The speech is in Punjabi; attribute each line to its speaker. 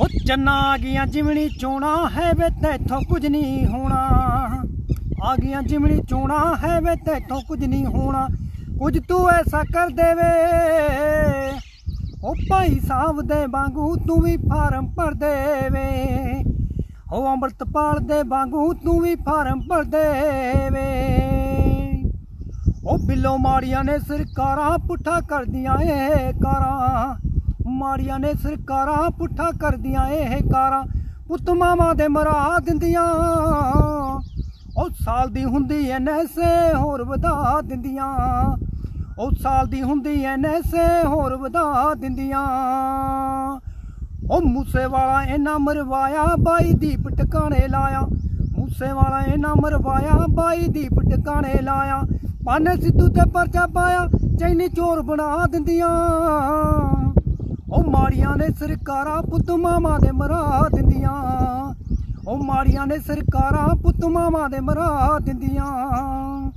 Speaker 1: ਉਹ ਚੰਨਾ ਆ ਗਈਆਂ ਜਿਮਣੀ ਚੋਣਾ ਹੈ ਵੇ ਤੈਥੋਂ ਕੁਝ ਨਹੀਂ ਹੋਣਾ। ਆ ਗਈਆਂ ਜਿਮਣੀ ਚੋਣਾ ਹੈ ਵੇ ਤੈਥੋਂ ਕੁਝ ਨਹੀਂ ਹੋਣਾ। ਕੁਝ ਤੂੰ ਐਸਾ ਕਰ ਦੇਵੇ। ਉਹ ਭਾਈ ਸਾਹਿਬ ਦੇ ਵਾਂਗੂ ਤੂੰ ਵੀ ਫਾਰਮ ਭਰ ਦੇਵੇ। ਉਹ ਅੰਮ੍ਰਿਤਪਾਲ ਦੇ ਵਾਂਗੂ ਤੂੰ ਵੀ ਫਾਰਮ ਭਰ ਦੇਵੇ। ਉਹ ਬਿੱਲੋ ਮਾੜੀਆਂ ਨੇ ਸਰਕਾਰਾਂ ਪੁੱਠਾ ਕਰਦੀਆਂ ਏ ਕਾਰਾਂ। ਮਾੜੀਆਂ ਨੇ ਸਰਕਾਰਾਂ ਪੁੱਠਾ ਕਰਦੀਆਂ ਇਹ ਕਾਰਾਂ। ਪੁੱਤ ਮਾਵਾਂ ਦੇ ਮਰਾ ਦਿੰਦੀਆਂ। ਉਹ ਸਾਲ ਦੀ ਹੁੰਦੀ ਐ ਨੈਸੇ ਹੋਰ ਵਧਾ ਦਿੰਦੀਆਂ। ਉਹ ਸਾਲ ਦੀ ਹੁੰਦੀ ਐ ਨੈਸੇ ਹੋਰ ਵਧਾ ਦਿੰਦੀਆਂ। ਉਹ ਮੂਸੇ ਵਾਲਾ ਇਹਨਾਂ ਮਰਵਾਇਆ, ਬਾਈ ਦੀਪ ਟਿਕਾਣੇ ਲਾਇਆ। ਮੂਸੇ ਵਾਲਾ ਇਹਨਾਂ ਮਰਵਾਇਆ, ਬਾਈ ਦੀਪ ਟਿਕਾਣੇ ਲਾਇਆ। ਪਾਨੇ ਸਿੱਧੂ ਤੇ ਪਰਚਾ ਪਾਇਆ, ਚੈਨੀ ਚੋਰ ਬਣਾ ਦਿੰਦੀਆਂ। ਉਹ ਮਾੜੀਆਂ ਨੇ ਸਰਕਾਰਾਂ ਪੁੱਤ ਮਾਵਾਂ ਦੇ ਮਰਾ ਦਿੰਦੀਆਂ। ਉਹ ਮਾੜੀਆਂ ਨੇ ਸਰਕਾਰਾਂ ਪੁੱਤ ਮਾਵਾਂ ਦੇ ਮਰਾ ਦਿੰਦੀਆਂ।